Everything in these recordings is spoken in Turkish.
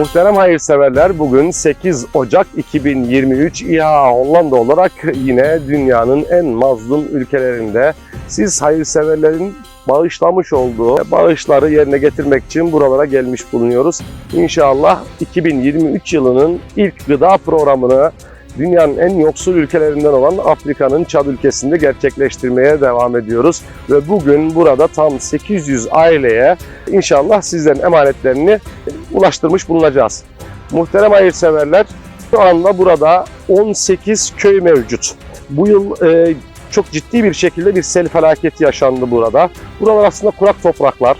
Muhterem hayırseverler bugün 8 Ocak 2023 İHA Hollanda olarak yine dünyanın en mazlum ülkelerinde siz hayırseverlerin bağışlamış olduğu bağışları yerine getirmek için buralara gelmiş bulunuyoruz. İnşallah 2023 yılının ilk gıda programını dünyanın en yoksul ülkelerinden olan Afrika'nın Çad ülkesinde gerçekleştirmeye devam ediyoruz. Ve bugün burada tam 800 aileye inşallah sizlerin emanetlerini ulaştırmış bulunacağız. Muhterem hayırseverler şu anda burada 18 köy mevcut. Bu yıl e, çok ciddi bir şekilde bir sel felaketi yaşandı burada. Buralar aslında kurak topraklar.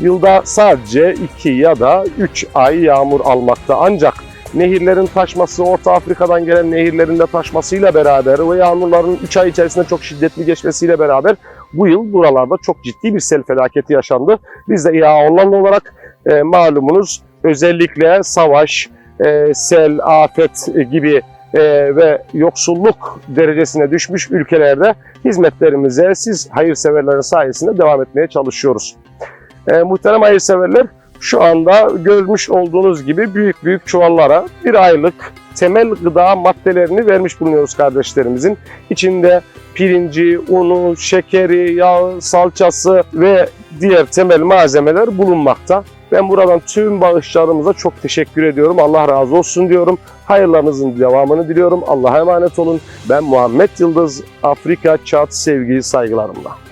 Yılda sadece 2 ya da 3 ay yağmur almakta. Ancak nehirlerin taşması, Orta Afrika'dan gelen nehirlerin de taşmasıyla beraber ve yağmurların 3 ay içerisinde çok şiddetli geçmesiyle beraber bu yıl buralarda çok ciddi bir sel felaketi yaşandı. Biz de İHA Hollanda olarak e, malumunuz özellikle savaş, e, sel, afet gibi e, ve yoksulluk derecesine düşmüş ülkelerde hizmetlerimize siz hayırseverlerin sayesinde devam etmeye çalışıyoruz. E, muhterem hayırseverler şu anda görmüş olduğunuz gibi büyük büyük çuvallara bir aylık temel gıda maddelerini vermiş bulunuyoruz kardeşlerimizin. İçinde pirinci, unu, şekeri, yağı, salçası ve diğer temel malzemeler bulunmakta. Ben buradan tüm bağışlarımıza çok teşekkür ediyorum. Allah razı olsun diyorum. Hayırlarınızın devamını diliyorum. Allah'a emanet olun. Ben Muhammed Yıldız, Afrika Çat sevgi saygılarımla.